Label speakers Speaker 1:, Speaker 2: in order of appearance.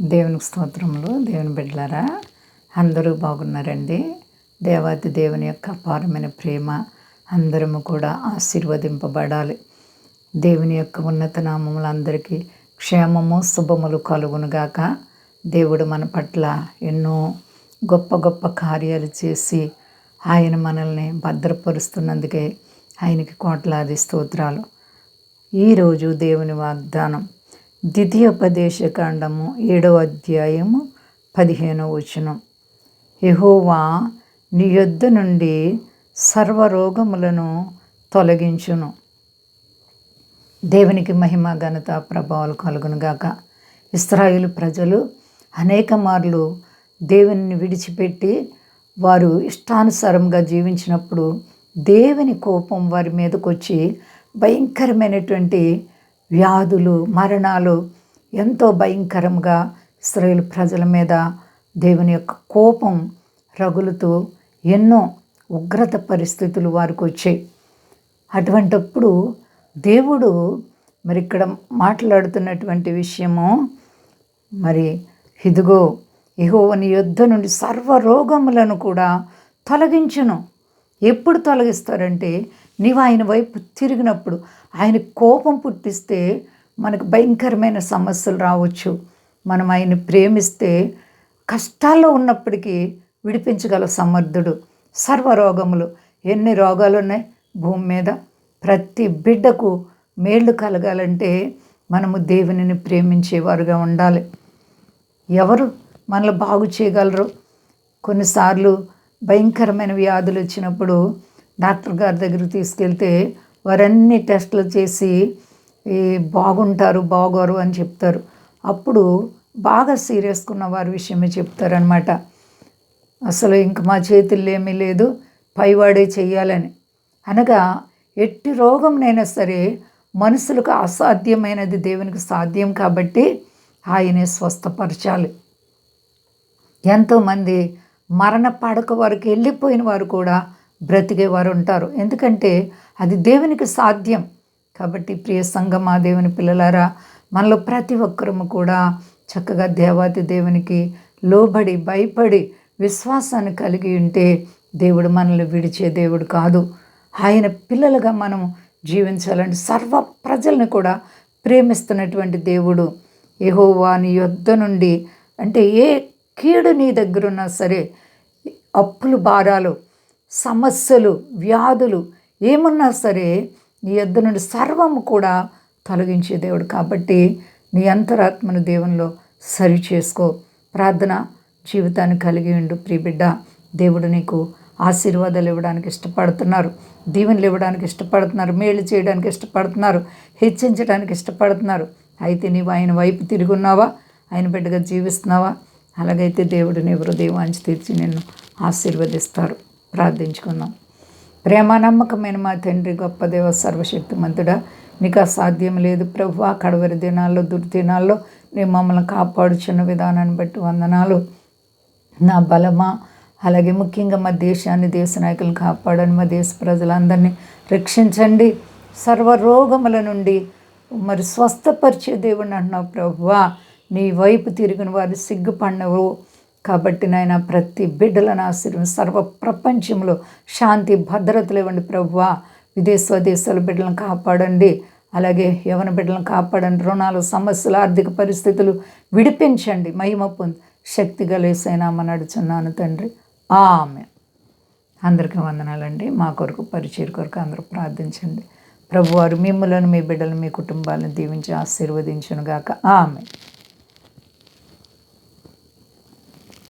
Speaker 1: దేవుని స్తోత్రములు. దేవుని బిడ్డలారా అందరూ బాగున్నారండి. దేవాతి దేవుని యొక్క అపారమైన ప్రేమ అందరము కూడా ఆశీర్వదింపబడాలి. దేవుని యొక్క ఉన్నత నామములు అందరికీ క్షేమము శుభములు కలుగునుగాక. దేవుడు మన పట్ల ఎన్నో గొప్ప గొప్ప కార్యాలు చేసి ఆయన మనల్ని భద్రపరుస్తున్నందుకే ఆయనకి కోట్లాది స్తోత్రాలు. ఈరోజు దేవుని వాగ్దానం ద్వితీయోపదేశకాండము ఏడవ అధ్యాయము పదిహేనవ వచనం. యహోవా నీ యొద్ద నుండి సర్వరోగములను తొలగించును. దేవునికి మహిమ ఘనత ప్రభావాలు కలుగునుగాక ఇస్రాయిల్ ప్రజలు అనేక మార్లు దేవుని విడిచిపెట్టి వారు ఇష్టానుసారంగా జీవించినప్పుడు దేవుని కోపం వారి మీదకు వచ్చి భయంకరమైనటువంటి వ్యాధులు మరణాలు ఎంతో భయంకరంగా ఇస్రాయేల్ ప్రజల మీద దేవుని యొక్క కోపం రగులుతూ ఎన్నో ఉగ్రత పరిస్థితులు వారికి వచ్చాయి. అటువంటప్పుడు దేవుడు మరి ఇక్కడ మాట్లాడుతున్నటువంటి విషయము మరి ఇదిగో యెహోవని యుద్ధ నుండి సర్వ రోగములను కూడా తొలగించును. ఎప్పుడు తొలగిస్తారంటే నీవు ఆయన వైపు తిరిగినప్పుడు ఆయన కోపం పుట్టిస్తే మనకు భయంకరమైన సమస్యలు రావచ్చు. మనం ఆయన్ని ప్రేమిస్తే కష్టాల్లో ఉన్నప్పటికీ విడిపించగల సమర్థుడు. సర్వరోగములు ఎన్ని రోగాలు ఉన్నాయి? భూమి మీద ప్రతి బిడ్డకు మేళ్ళు కలగాలంటే మనము దేవునిని ప్రేమించేవారుగా ఉండాలి. ఎవరు మనల్ని బాగు చేయగలరు? కొన్నిసార్లు భయంకరమైన వ్యాధులు వచ్చినప్పుడు డాక్టర్ గారి దగ్గరికి తీసుకెళ్తే వారన్ని టెస్టులు చేసి ఈ బాగుంటారు బాగోరు అని చెప్తారు. అప్పుడు బాగా సీరియస్గా ఉన్న వారి విషయమే చెప్తారనమాట అసలు ఇంక మా చేతుల్లో ఏమీ లేదు పైవాడే చేయాలని అనగా ఎట్టి రోగంనైనా సరే మనుషులకు అసాధ్యమైనది దేవునికి సాధ్యం కాబట్టి ఆయనే స్వస్థపరచాలి. ఎంతోమంది మరణ పడక వరకు వెళ్ళిపోయిన వారు కూడా బ్రతికేవారు ఉంటారు ఎందుకంటే అది దేవునికి సాధ్యం. కాబట్టి ప్రియ సంగమా దేవుని పిల్లలారా మనలో ప్రతి ఒక్కరము కూడా చక్కగా దేవాతి దేవునికి లోబడి భయపడి విశ్వాసాన్ని కలిగి ఉంటే దేవుడు మనల్ని విడిచే దేవుడు కాదు. ఆయన పిల్లలుగా మనం జీవించాలంటే సర్వ ప్రజల్ని కూడా ప్రేమిస్తున్నటువంటి దేవుడు యెహోవా నీ యొద్ద నుండి. అంటే ఏ కీడు నీ దగ్గర ఉన్నా సరే అప్పులు భారాలు సమస్యలు వ్యాధులు ఏమున్నా సరే నీ యొద్ద నుండి సర్వము కూడా తొలగించే దేవుడు. కాబట్టి నీ అంతరాత్మను దేవునిలో సరి చేసుకో. ప్రార్థన జీవితాన్ని కలిగి ఉండు ప్రియబిడ్డ. దేవుడు నీకు ఆశీర్వాదాలు ఇవ్వడానికి ఇష్టపడుతున్నారు. దీవెనలు ఇవ్వడానికి ఇష్టపడుతున్నారు. మేలు చేయడానికి ఇష్టపడుతున్నారు. హెచ్చించడానికి ఇష్టపడుతున్నారు. అయితే నీవు ఆయన వైపు తిరుగున్నావా ఆయన బిడ్డగా జీవిస్తున్నావా? అలాగైతే దేవుడు నీ హృదయం తీర్చి నిన్ను ఆశీర్వదిస్తారు. ప్రార్థించుకుందాం. ప్రేమ నమ్మకమైన మా తండ్రి గొప్ప దేవ సర్వశక్తిమంతుడా నీకు అసాధ్యం లేదు ప్రభు కడవరి దినాల్లో దుర్దినాల్లో నీ మమ్మల్ని కాపాడుచున్న విధానాన్ని బట్టి వందనాలు. నా బలమా అలాగే ముఖ్యంగా మా దేశాన్ని దేశ నాయకులను కాపాడని మా దేశ ప్రజలందరినీ రక్షించండి. సర్వ రోగముల నుండి మరి స్వస్థపరిచే దేవుడిని అంటున్నావు ప్రభువా నీ వైపు తిరిగిన వారు సిగ్గుపడినవు కాబట్టి నాయన ప్రతి బిడ్డలను ఆశీర్వం సర్వ ప్రపంచంలో శాంతి భద్రతలు ఇవ్వండి ప్రభువా. విదేశదేశాల బిడ్డలను కాపాడండి. అలాగే యవన బిడ్డలను కాపాడండి. రుణాలు సమస్యలు ఆర్థిక పరిస్థితులు విడిపించండి. మహిమ పొంది శక్తి గలేసైనామని నడుచున్నాను తండ్రి. ఆమె అందరికీ వందనాలండి. మా కొరకు పరిచయం కొరకు అందరూ ప్రార్థించండి. ప్రభువారు మిమ్మలను మీ బిడ్డలు మీ కుటుంబాలను దీవించి ఆశీర్వదించునుగాక. ఆమె